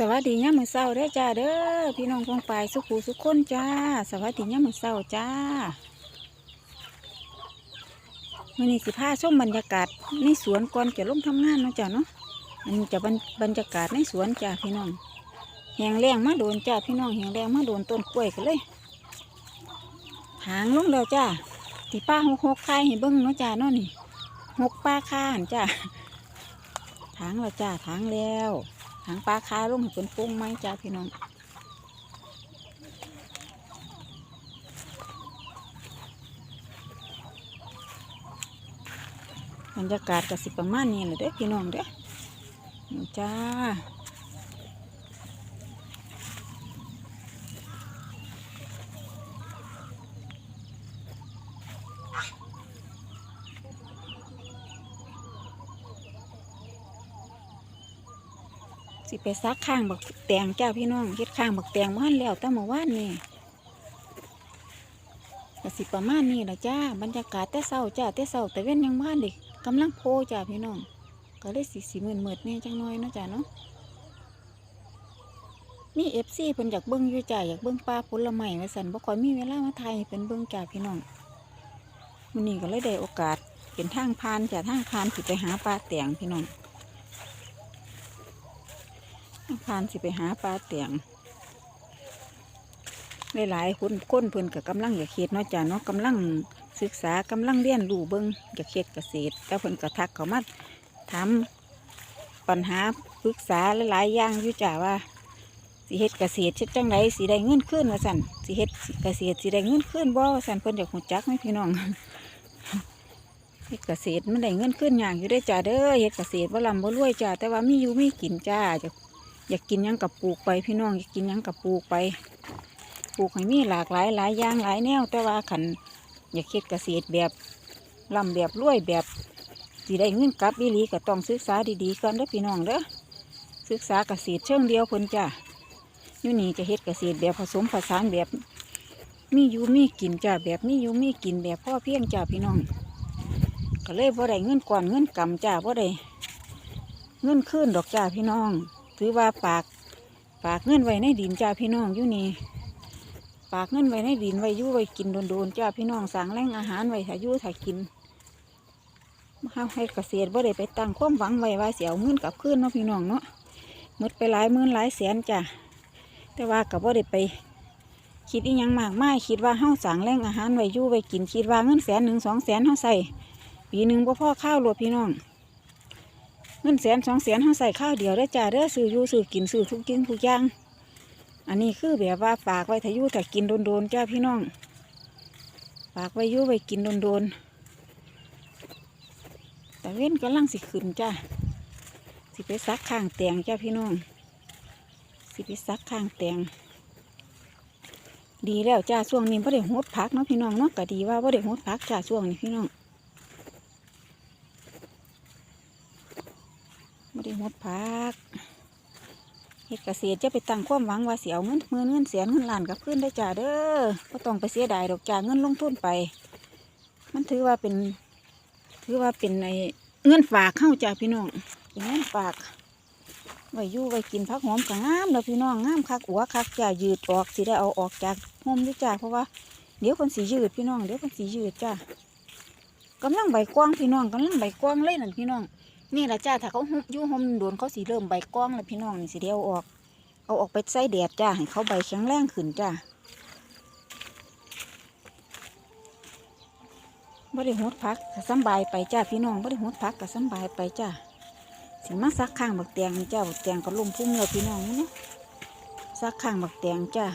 สวัสดีย่ามมือเศร้าเด้อจ้าเด้อพี่น้องพงปายสุขูสุขคนจ้า สวัสดีย่ามมือเศร้าจ้ามื่อนี้สิพาชมบรรยากาศในสวนก่อนจะลงทำงานเนาะจ้าเนาะอันนี้จะบรรบรรยากาศในสวนจ้าพี่น้องแหงแรงมาโดนจ้าพี่น้องแหงแรงมาโดนต้นกล้วยกันเลยหางลงแล้วจ้าที่ป้าหกหกคายให้เบิ้งเนาะจ้าเนาะนี่หกป้าข้านจ้าถางแล้วจ้าถางแล้ว หางปลาคาลงให้เป็นปุ้งไหมจ้าพี่น้องบรรยากาศกสิประมาณนี้เลยเด้อพี่น้องเด้อจ้า สิไปซักข้างบักแตงเจ้าพี่น้องเฮ็ดข้างบักแตงมานแล้วตั้งเมื่อวานนี่ก็สิประมาณนี้ละจ้าบรรยากาศแต่เศร้าจ้าแต่เศร้าแต่เว้นยังบ้านเด็กกำลังโพจ้าพี่น้อง ก็เลยสีสีมืดมืดๆแน่จังน้อยเนาะจ้าเนาะนี่เอฟซีเพิ่นอยากเบิ้งอยู่จ้าอยากเบิ้งปลาผลไม้ว่าสันบ่ค่อยมีเวลามาไทยเป็นเบิ้งจ้าพี่น้องวันนี้ก็เลยได้โอกาสเป็นทางพานจ้าทางพานสิไปหาปลาแตงพี่น้อง พานสิไปหาปลาเตียงหลายๆคนคนเพิ่นกับกำลังอยากเฮ็ดเนาะจ้ะเนาะกำลังศึกษากำลังเรียนรู้เบิ่งอยากเฮ็ดเกษตรแต่เพิ่นก็ทักเขามาถามปัญหาปรึกษาหลายๆอย่างอยู่จ้ะว่าสิเฮ็ดเกษตรเฮ็ดจังไดสิได้เงินขึ้นว่าซั่นสิเฮ็ดเกษตรสิได้เงินขึ้นบ่ว่าซั่นเพิ่นอยากฮู้จักไหมพี่น้องเฮ็ดเกษตรมันได้เงินขึ้นอย่างอยู่ได้จ้าเด้อเฮ็ดเกษตรบ่าลำบ่รวยจ้าแต่ว่ามีอยู่มีกินจ้าจะ อยากกินยังกับปลูกไปพี่น้องอยากกินยังกับปลูกไป ปลูกให้มีหลากหลายหลายอย่างหลายแนว แต่ว่าขันอยากเฮ็ดเกษตรแบบลำแบบรวยแบบสีได้เงินกลับอีหลีก็ต้องศึกษาดีๆก่อนเด้อพี่น้องเด้อศึกษาเกษตรเชิงเดียวเพิ่นจ้าอยู่นี่จะเฮ็ดเกษตรแบบผสมผสานแบบมีอยู่มีกินจ้าแบบมีอยู่มีกินแบบพ่อเพียงจ้าพี่น้อง ก็เลยบ่ได้เงินก่อนเงินกำจ้าบ่ได้เงินคืนดอกจ้าพี่น้อง ถือว่าฝากฝากเงินไว้ในดินจ้าพี่น้องอยู่นี่ฝากเงินไว้ในดินไว้ยู่ไว้กินโดนๆจ้าพี่น้องสั่งแรงอาหารไว้ถ้าอยู่ถ้ากินมาให้เกษตรบ่ได้ไปตั้งความหวังไว้ว่าเสียเงินกับคืนเนาะพี่น้องเนาะหมดไปหลายหมื่นหลายแสนจ้าแต่ว่ากับบ่ได้ไป คิดอีหยังมากมายคิดว่าเฮาสั่งแรงอาหารไว้ยู่ไว้กินคิดว่าเงินแสนหนึ่งสองแสนเฮาใส่ปีหนึ่งบ่พ่อข้าวรวพี่น้อง งินแสนสองแสนเขาใส่ข้าวเดียวได้จ้าเด้อซื้ออยู่ซื้อกินซื้อทุกกินทุกอย่าง อันนี้คือแบบว่าฝากไว้ถ้ายู่ถ้ากินโดนๆจ้าพี่น้อง ฝากไว้ยู่ไว้กินโดนๆแต่เว้นกำลังสิขึ้นจ้าสิไปซักข้างแตงจ้าพี่น้อง สิไปซักข้างแตงดีแล้วจ้าช่วงนี้พ่ได้หดพักเนาะพี่น้องเนาะก็ดีว่าพ่ได้หดพักจ้าช่วงนี้พี่น้อง ไม่ได้หดพักเฮ็ดเกษตรจะไปตั้งความหวังว่าเสียวเงินหมื่นเงินแสนเงินล้านกับขึ้นได้จ้าเด้อก็ต้องไปเสียดายดอกจ้าเงินลงทุนไป มันถือว่าเป็น ถือว่าเป็นในเงินฝากเข้าจ้าพี่น้องเงินฝากไว้ยู่ไว้กินพักหอมก็งามแล้วพี่น้องงามคักหัวคักจ้ายืดออกสิได้เอาออกจากหอมด้วยจ้าเพราะว่าเดี๋ยวคนสียืดพี่น้องเดี๋ยวคนสียืดจ้ากำลังใบกว้างพี่น้องกำลังใบกว้างเลยนั่นพี่น้อง นี่แหละจ้าถ้าเขาหุบอยู่หมโดนเขาสีเริ่มใบกล้องแล้วพี่น้องนี่สิเดียวออก เอาออกไปใส่แดดจ้าให้เขาใบแข็งแรงขึ้นจ้าบ่ได้หดพักกสบายไปจ้าพี่น้องบ่ได้หดพักกสบายไปจ้าสิมาซักข้างบักแตงนี่จ้าบักแตงก็ลมพุ่งแล้วพี่น้องนี่นะซักข้างบักแตงจ้า